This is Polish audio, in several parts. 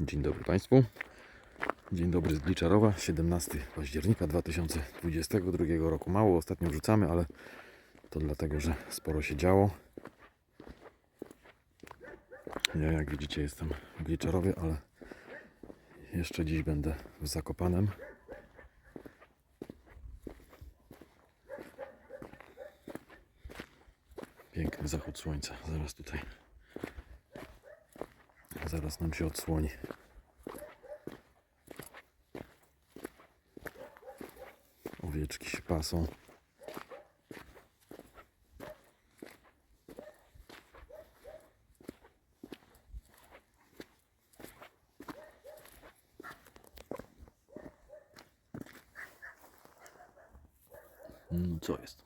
Dzień dobry Państwu. Dzień dobry z Gliczarowa, 17 października 2022 roku. Mało ostatnio wrzucamy, ale to dlatego, że sporo się działo. Ja jak widzicie jestem w Gliczarowie, ale jeszcze dziś będę w Zakopanem. Piękny zachód słońca. Zaraz tutaj. Zaraz nam się odsłoni. Owieczki się pasą. Mm, Co jest?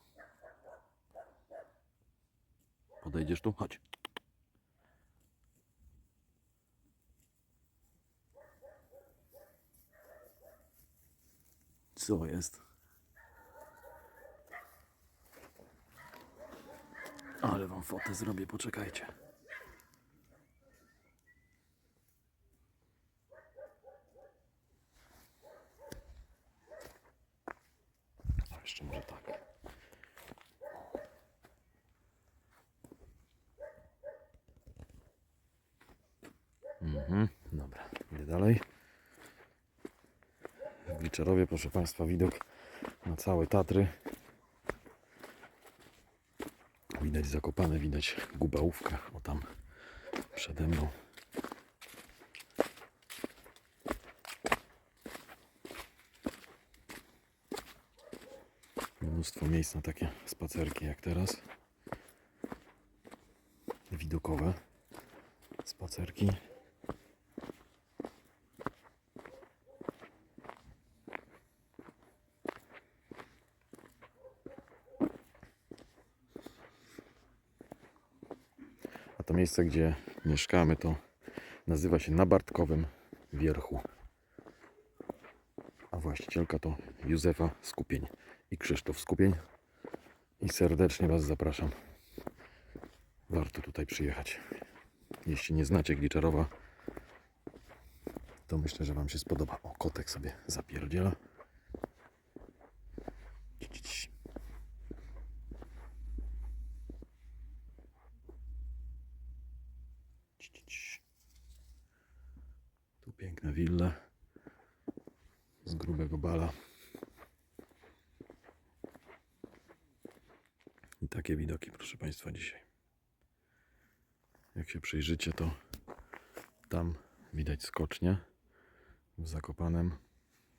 Podejdziesz tu? Chodź. Co jest? Ale wam fotę zrobię, poczekajcie. A jeszcze może tak. Mhm, dobra, idę dalej. W Gliczerowie, proszę Państwa, widok na całe Tatry. Widać zakopane, widać gubałówka, o tam przede mną. Mnóstwo miejsc na takie spacerki jak teraz. Widokowe spacerki. To miejsce, gdzie mieszkamy, to nazywa się na Bartkowym Wierchu. A właścicielka to Józefa Skupień i Krzysztof Skupień. I serdecznie Was zapraszam. Warto tutaj przyjechać. Jeśli nie znacie Gliczarowa, to myślę, że Wam się spodoba. O, kotek sobie zapierdziela. Ci, ci, ci. Tu piękne wille z grubego bala. I takie widoki, proszę Państwa, dzisiaj. Jak się przyjrzycie, to tam widać skocznie w Zakopanem.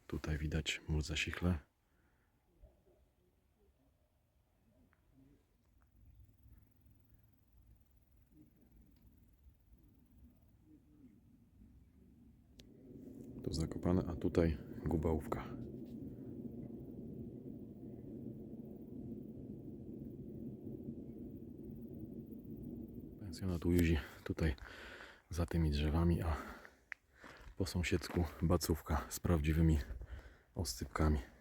Tutaj widać mur Zasichle. Zakopane, a tutaj Gubałówka. Pensjonat u Józi tutaj za tymi drzewami, a po sąsiedzku bacówka z prawdziwymi oscypkami.